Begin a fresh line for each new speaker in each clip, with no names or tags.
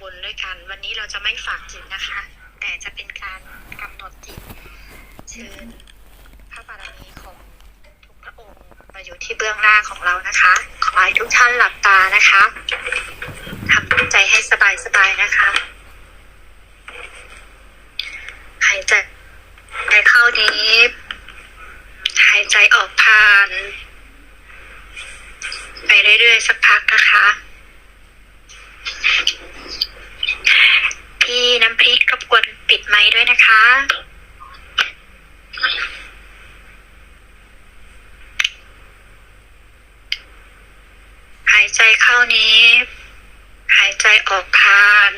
บุญด้วยกัน วันนี้เราจะไม่ฝากจิตนะคะ แต่จะเป็นการกำหนดจิตเชิญพระบารมีของทุกพระองค์มาอยู่ที่เบื้องหน้าของเรานะคะ ขอให้ทุกท่านหลับตานะคะทำใจให้สบายๆนะคะหายใจใจเข้านี้หายใจออกผ่าน ไปเรื่อยๆสักพักนะคะ พี่น้ำพริกรบกวนปิ ด้วยนะคะ หายใจเข้านี้ หายใจออกผ่าน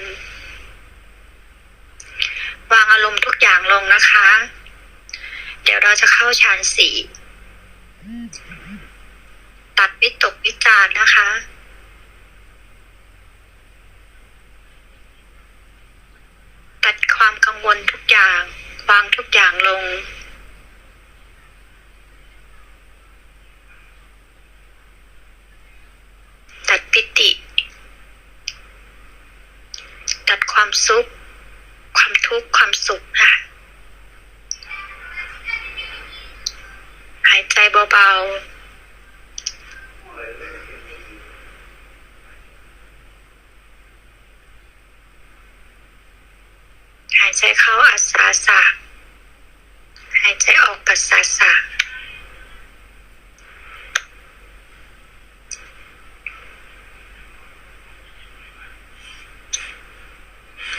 วางอารมณ์ทุกอย่างลงนะคะ เดี๋ยวเราจะเข้าฌานสี่ตัดวิตกวิจารนะคะ ตัดความกังวลทุกอย่าง วางทุกอย่างลง ตัดปิติ ตัดความสุข ความทุกข์ ความสุขค่ะ หายใจเบาๆ หายใจ เข้าอัศสาสะหายใจออกปัสสาสะ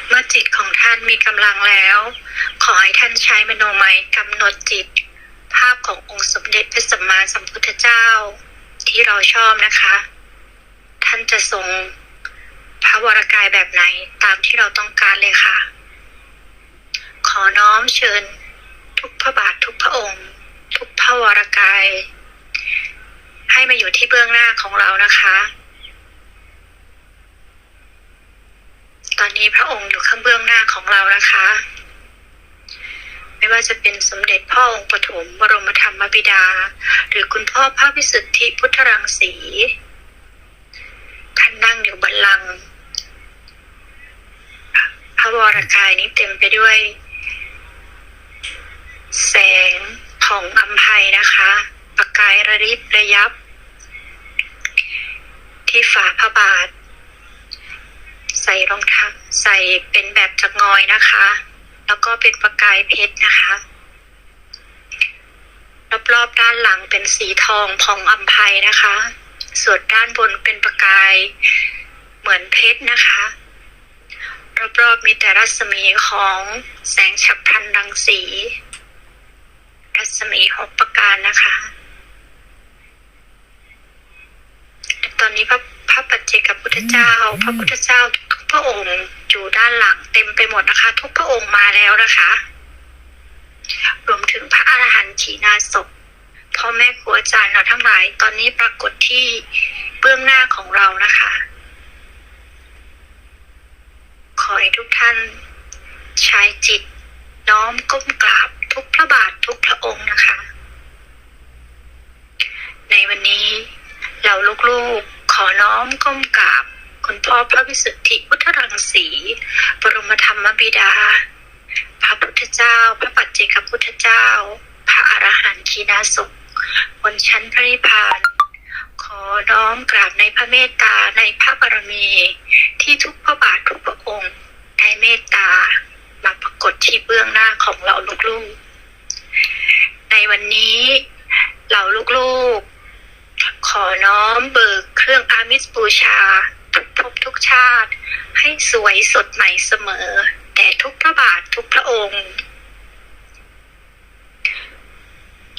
เมื่อจิตของท่านมีกำลังแล้ว ขอให้ท่านใช้มโนมัยกำหนดจิต ภาพขององค์สมเด็จพระสัมมาสัมพุทธเจ้า ที่เราชอบนะคะ ท่านจะทรงพระวรกายแบบไหนตามที่เราต้องการเลยค่ะ ขอน้อมเชิญ ทุกพระบาททุกพระองค์ ทุกพระวรกาย ให้มาอยู่ที่เบื้องหน้าของเรานะคะ ตอนนี้พระองค์อยู่ข้างเบื้องหน้าของเรานะคะ ไม่ว่าจะเป็นสมเด็จพ่อองค์ปฐมบรมธรรมบิดา หรือคุณพ่อพระวิสุทธิพุทธรังสีท่านนั่งอยู่บัลลังก์พระวรกายนี้เต็มไปด้วย แสงของอัมภัยนะคะ ประกายระริบระยับ ที่ฝาพระบาท ใส่รองเท้าใส่เป็นแบบจักงอยนะคะ แล้วก็เป็นประกายเพชรนะคะรอบๆด้านหลังเป็นสีทองผ่องอัมภัยนะคะ ส่วนด้านบนเป็นประกายเหมือนเพชรนะคะ รอบๆมีแต่รัศมีของแสงฉับพลันรังสี รัศมีหกประการนะคะ ตอนนี้พระพระปัจเจกพุทธเจ้า พระพุทธเจ้าทุกพระองค์อยู่ด้านหลังเต็มไปหมดนะคะ ทุกพระองค์มาแล้วนะคะ รวมถึงพระอรหันต์ขีณาสพพ่อแม่ครูอาจารย์เราทั้งหลาย ตอนนี้ปรากฏที่เบื้องหน้าของเรานะคะ ขอให้ทุกท่านใช้จิต น้อมก้มกราบทุกพระบาททุกพระองค์นะคะ ในวันนี้เราลูกๆขอน้อมก้มกราบ คุณพ่อพระวิสุทธิพุทธรังสีบรมธรรมบิดา พระพุทธเจ้า พระปัจเจกพุทธเจ้า พระอรหันต์ขีณาสพบนชั้นพระนิพพานขอน้อมกราบในพระเมตตาในพระบารมี ที่ทุกพระบาททุกพระองค์ได้เมตตา มาปรากฏที่เบื้องหน้าของเราลูกๆ ในวันนี้เราลูกๆ ขอน้อมเบิกเครื่องอามิสบูชา ทุกภพทุกชาติ ให้สวยสดใหม่เสมอ แต่ทุกพระบาททุกพระองค์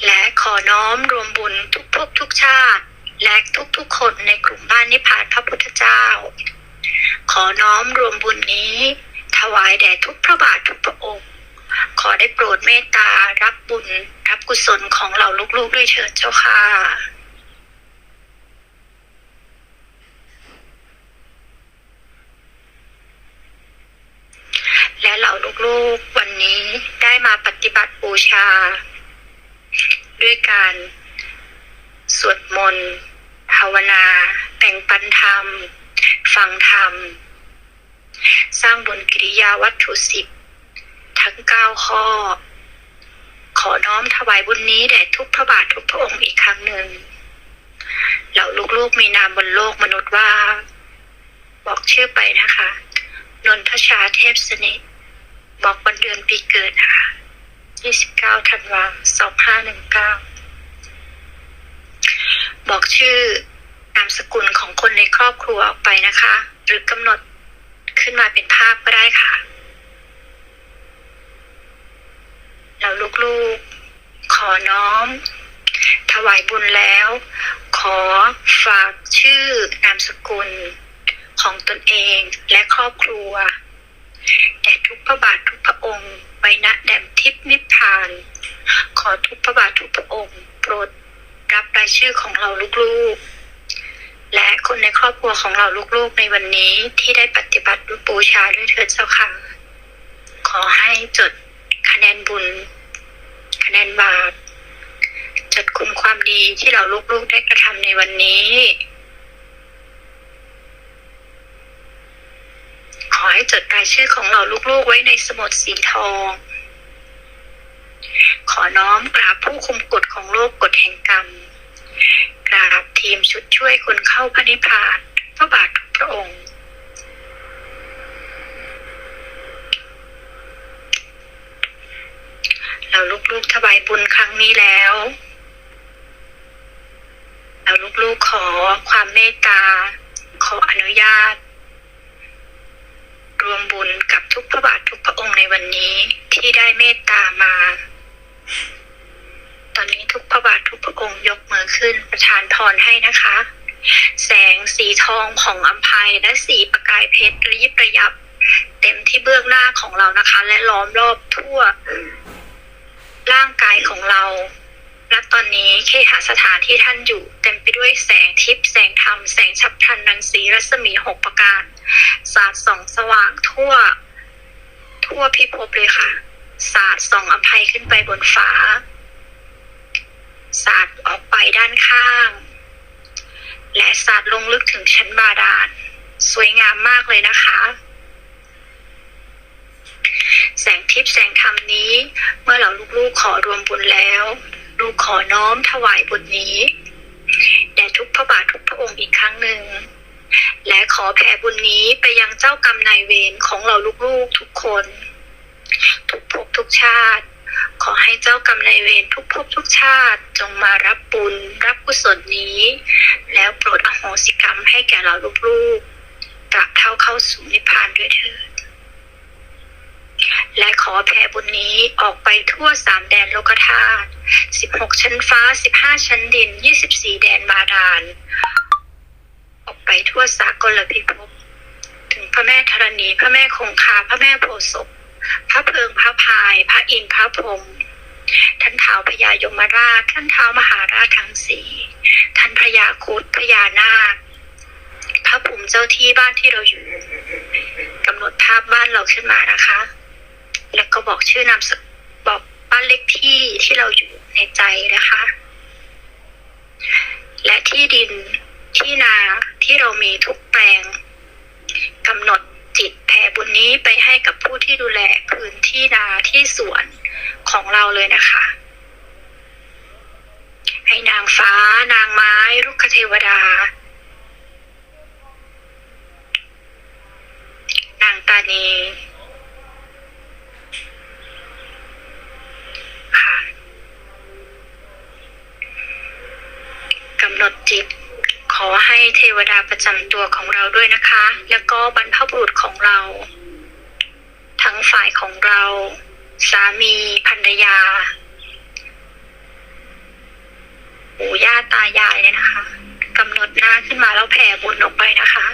และขอน้อมรวมบุญทุกภพทุกชาติ และทุกๆคนในกลุ่มบ้านนิพพานพระพุทธเจ้า ขอน้อมรวมบุญนี้ ถวายแด่ทุกพระบาททุกพระองค์ ขอได้โปรดเมตตารับบุญ รับกุศลของเราลูกๆด้วยเถิดเจ้าค่ะและเหล่าลูกๆวันนี้ได้มาปฏิบัติบูชา ด้วยการสวดมนต์ภาวนาแบ่งปันธรรม ฟังธรรม สร้างบุญกิริยาวัตถุสิบทั้งเก้าข้อ ขอน้อมถวายบุญนี้แด่ทุกพระบาททุกพระองค์อีกครั้งหนึ่ง เหล่าลูกๆมีนามบนโลกมนุษย์ว่า บอกชื่อไปนะคะ นนทชาเทพสนิทบอกวันเดือนปีเกิดนะคะ29ธันวา2519 บอกชื่อนามสกุลของคนในครอบครัวออกไปนะคะ หรือกำหนด ขึ้นมาเป็นภาพก็ได้ค่ะ เราลูกๆ ขอน้อม ถวายบุญแล้ว ขอฝากชื่อนามสกุลของตนเองและครอบครัวแด่ทุกพระบาททุกพระองค์ไว้ณแดมทิพนิพพาน ขอทุกพระบาททุกพระองค์ โปรดรับรายชื่อของเราลูกๆ และคนในครอบครัวของเราลูกๆในวันนี้ที่ได้ปฏิ บัติบูชาด้วยเถิดเจ้าค่ะ ขอให้จดคะแนนบุญ คะแนนบาปจดคุณความดีที่เราลูกๆได้กระทำในวันนี้ ขอให้จดรายชื่อของเราลูกๆไว้ในสมุดสีทอง ขอน้อมกราบผู้คุมกฎของโลกกฎแห่งกรรม กราบทีมชุดช่วยคนเข้าพระนิพพานพระบาททุกพระองค์ เราลูกๆ ถวายบุญครั้งนี้แล้วเราลูกๆขอความเมตตา ขออนุญาต รวมบุญกับทุกพระบาททุกพระองค์ในวันนี้ที่ได้เมตตามา ตอนนี้ทุกพระบาททุกพระองค์ยกมือขึ้นประทานพรให้นะคะ แสงสีทองของอัมภัยและสีประกายเพชรระยิบระยับ เต็มที่เบื้องหน้าของเรานะคะ และล้อมรอบทั่ว ร่างกายของเราและตอนนี้เคหสถานที่ท่านอยู่เต็มไปด้วยแสงทิพย์แสงธรรม แสงฉับพลันรังสีรัศมีหกประการ สาดส่องสว่างทั่ว ทั่วพิภพเลยค่ะ สาดส่องอภัยขึ้นไปบนฟ้า สาดออกไปด้านข้าง และสาดลงลึกถึงชั้นบาดาล สวยงามมากเลยนะคะ แสงทิพย์แสงธรรมนี้ เมื่อเราลูกๆขอรวมบุญแล้ว ลูกขอน้อมถวายบุญนี้แด่ทุกพระบาททุกพระองค์อีกครั้งหนึ่ง และขอแผ่บุญนี้ไปยังเจ้ากรรมนายเวรของเราลูกๆทุกคน ทุกภพทุกชาติ ขอให้เจ้ากรรมนายเวรทุกภพทุกชาติจงมารับบุญรับกุศลนี้ แล้วโปรดอโหสิกรรมให้แก่เราลูกๆตราบเท่าเข้าสู่นิพพานด้วยเถิด และขอแผ่บุญนี้ออกไปทั่วสามแดนโลกธาตุสิบหกชั้นฟ้าสิบห้าชั้นดินยี่สิบสี่แดนบาดาล ออกไปทั่วสากลพิภพถึงพระแม่ธรณี พระแม่คงคา พระแม่โพศพพระเพิงพระพาย พระอินทร์พระพรหมท่านเท้าวพญายมราช ท่านเท้าวมหาราชทั้งสี่ท่านพญาคุดพญานาคพระภูมิเจ้าที่บ้านที่เราอยู่กำหนดภาพบ้านเราขึ้นมานะคะ แล้วก็บอกชื่อนามสกบอกบ้านเลขที่ที่เราอยู่ในใจนะคะ และที่ดินที่นาที่เรามีทุกแปลงกำหนดจิตแผ่บุญนี้ไปให้กับผู้ที่ดูแลพื้นที่นาที่สวนของเราเลยนะคะ ให้นางฟ้านางไม้รุกขเทวดา นางตานี ค่ะ กำหนดจิต ขอให้เทวดาประจำตัวของเราด้วยนะคะ แล้วก็บรรพบุรุษของเรา ทั้งฝ่ายของเรา สามีภรรยาปู่ย่าตายายเนี่ยนะคะกำหนดหน้าขึ้นมาแล้วแผ่บุญออกไปนะคะ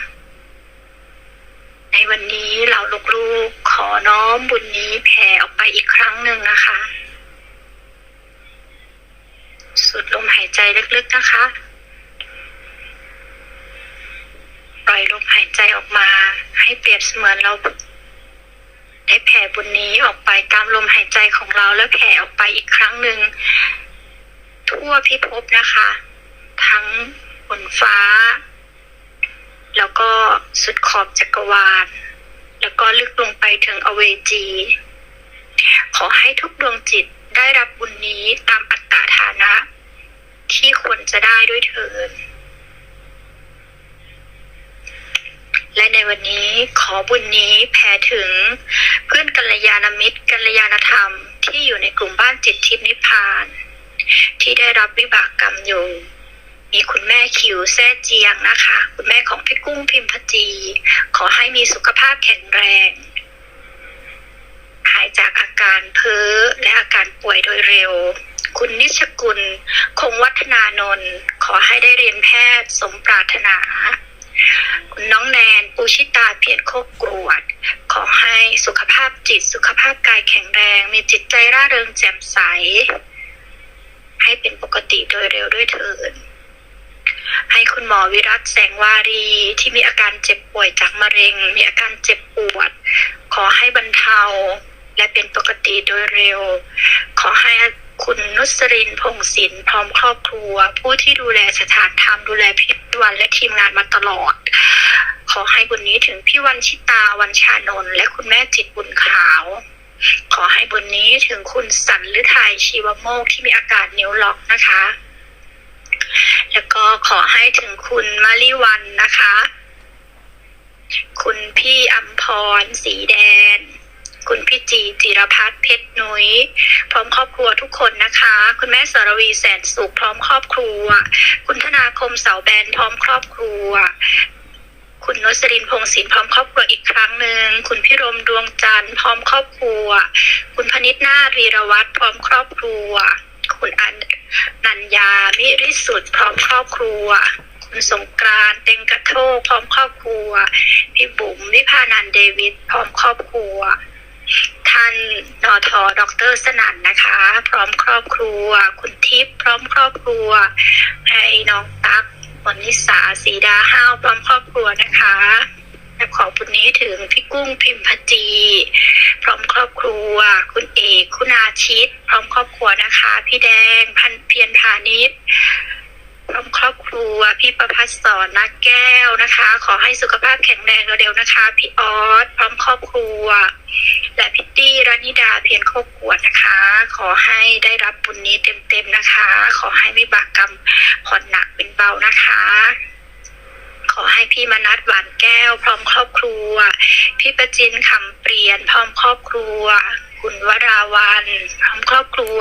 ในวันนี้เราลูกๆขอน้อมบุญนี้แผ่ออกไปอีกครั้งหนึ่งนะคะ สุดลมหายใจลึกๆนะคะ ปล่อยลมหาย ใจออกมา ให้เปรียบเสมือนเราได้แผ่บุญนี้ออกไปตามลมหายใจของเราแล้วแผ่ออกไปอีกครั้งหนึ่ง ทั่วพิภพนะคะ ทั้งบนฟ้า แล้วก็สุดขอบจักรวาล แล้วก็ลึกลงไปถึงอเวจี ขอให้ทุกดวงจิตได้รับบุญนี้ตามอัตตาฐานะ ที่ควรจะได้ด้วยเถิด และในวันนี้ขอบุญนี้แผ่ถึงเพื่อนกัลยาณมิตรกัลยาณธรรมที่อยู่ในกลุ่มบ้านจิตทิพนิพาน ที่ได้รับวิบากกรรมอยู่ มีคุณแม่คิวแซ่เจียงนะคะ คุณแม่ของพี่กุ้งพิมพจี ขอให้มีสุขภาพแข็งแรงหายจากอาการเพ้อและอาการป่วยโดยเร็ว คุณนิชกุล คงวัฒนานนท์ขอให้ได้เรียนแพทย์สมปรารถนา น้องแนนปูชิตาเพียรโคกกรวด ขอให้สุขภาพจิตสุขภาพกายแข็งแรง มีจิตใจร่าเริงแจ่มใส ให้เป็นปกติโดยเร็วด้วยเถิดให้คุณหมอวิรัตแสงวารีที่มีอาการเจ็บป่วยจากมะเร็ง มีอาการเจ็บปวด ขอให้บรรเทาและเป็นปกติโดยเร็ว ขอให้ คุณนุสรินพงศิลป์พร้อมครอบครัว ผู้ที่ดูแลสถานธรรมดูแลพี่วันและทีมงานมาตลอด ขอให้บุญนี้ถึงพี่วันชิตาวันชานนท์และคุณแม่จิตบุญขาว ขอให้บุญนี้ถึงคุณสันหรือไทยชีวโมกที่มีอาการนิ้วล็อกนะคะ แล้วก็ขอให้ถึงคุณมาริวันนะคะ คุณพี่อัมพรสีแดน คุณพี่จีจิรพัฒน์เพชรนุย้ยพร้อมครอบครัวทุกคนนะคะ คุณแม่สรวีแสนสุขพร้อมครอบครัว คุณธนาคมเสาแบนพร้อมครอบครัว คุณนสรินพงศิลป์พร้อมครอบครัวอีกครั้งหนึ่งคุณพิรมดวงจันทร์พร้อมครอบครัว คุณพนิษฐ์นาถวีรวัตรพร้อมครอบครัว คุณอันนัญญามิริสุทธ์พร้อมครอบครัวคุณสงกรานต์เต็งกระโทกพร้อมครอบครัว พี่บุ๋มวิพานันเดวิดพร้อมครอบครัว ท่านนอทอดรสนั่นนะคะ พร้อมครอบครัว คุณทิพย์พร้อมครอบครัวให้น้องตั๊กมนิสาสีดาห้าวพร้อมครอบครัวนะคะและขอบุญนี้ถึงพี่กุ้งพิมพจี พร้อมครอบครัว คุณเอก คุณอาชิต พร้อมครอบครัวนะคะ พี่แดงพันเพียรพาณิชย์ ครอบครัวพี่ประพัฒสอนนักแก้วนะคะ ขอให้สุขภาพแข็งแรงเร็วๆนะคะ พี่ออสพร้อมครอบครัว และพิตตี้รานิดาเพียรโคกกวดนะคะ ขอให้ได้รับบุญนี้เต็มๆนะคะ ขอให้วิบากกรรมผ่อนหนักเป็นเบานะคะ ขอให้พี่มนัดหวานแก้ว พร้อมครอบครัว พี่ประจินคำเปลี่ยนพร้อมครอบครัว คุณวราวันพร้อมครอบครัว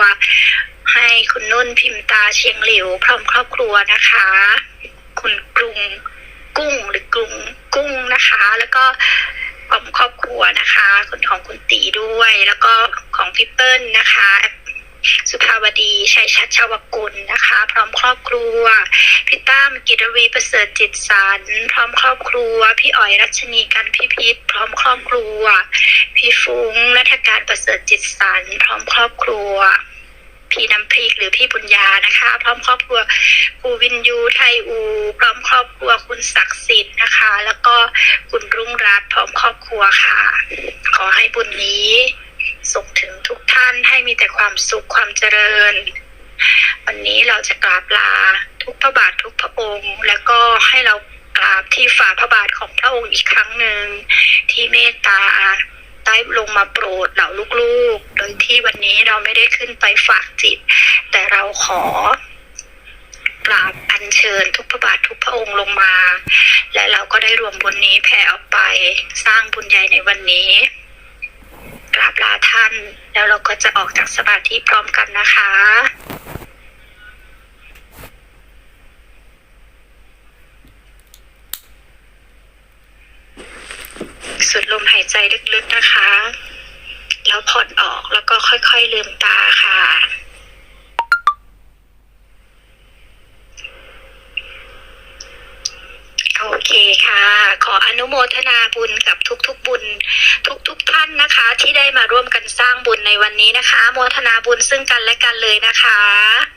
ให้คุณนุ่นพิมพ์ตาเชียงหลิว พร้อมครอบครัวนะคะ คุณกรุงกุ้งหรือกรุงกุ้งนะคะ แล้วก็พร้อมครอบครัวนะคะคนของคุณตีด้วย แล้วก็ของพี่เปิ้ลนะคะ สุภาวดีชัยชัดชาวกุลนะคะ พร้อมครอบครัว พี่ตั้มกิรวีประเสริฐจิตสันพร้อมครอบครัว พี่อ๋อยรัชนีกันพิพิธ พร้อมครอบครัว พี่ฟุ้งนัฐการประเสริฐจิตสันพร้อมครอบครัวพี่น้ำพริกหรือพี่บุญญานะคะ พร้อมครอบครัวปูวินยูไทยอู พร้อมครอบครัวคุณศักดิ์สิทธิ์นะคะ แล้วก็คุณรุ่งรัตน์พร้อมครอบครัวค่ะ ขอให้บุญนี้ ส่งถึงทุกท่านให้มีแต่ความสุขความเจริญ วันนี้เราจะกราบลาทุกพระบาททุกพระองค์ แล้วก็ให้เรากราบที่ฝ่าพระบาทของพระองค์อีกครั้งหนึ่งที่เมตตาได้ลงมาโปรดเหล่าลูกๆ โดยที่วันนี้เราไม่ได้ขึ้นไปฝากจิต แต่เราขอกราบอัญเชิญทุกพระบาททุกพระองค์ลงมา และเราก็ได้รวมบุญนี้แผ่ออกไปสร้างบุญใหญ่ในวันนี้ กราบลาท่าน แล้วเราก็จะออกจากสมาธิพร้อมกันนะคะสุดลมหายใจลึกๆนะคะ แล้วผ่อนออกแล้วก็ค่อยๆลืมตาค่ะ โอเคค่ะ ขอ อนุโมทนาบุญกับทุกๆบุญ ทุกๆท่านนะคะ ที่ได้มาร่วมกันสร้างบุญในวันนี้นะคะ โมทนาบุญซึ่งกันและกันเลยนะคะ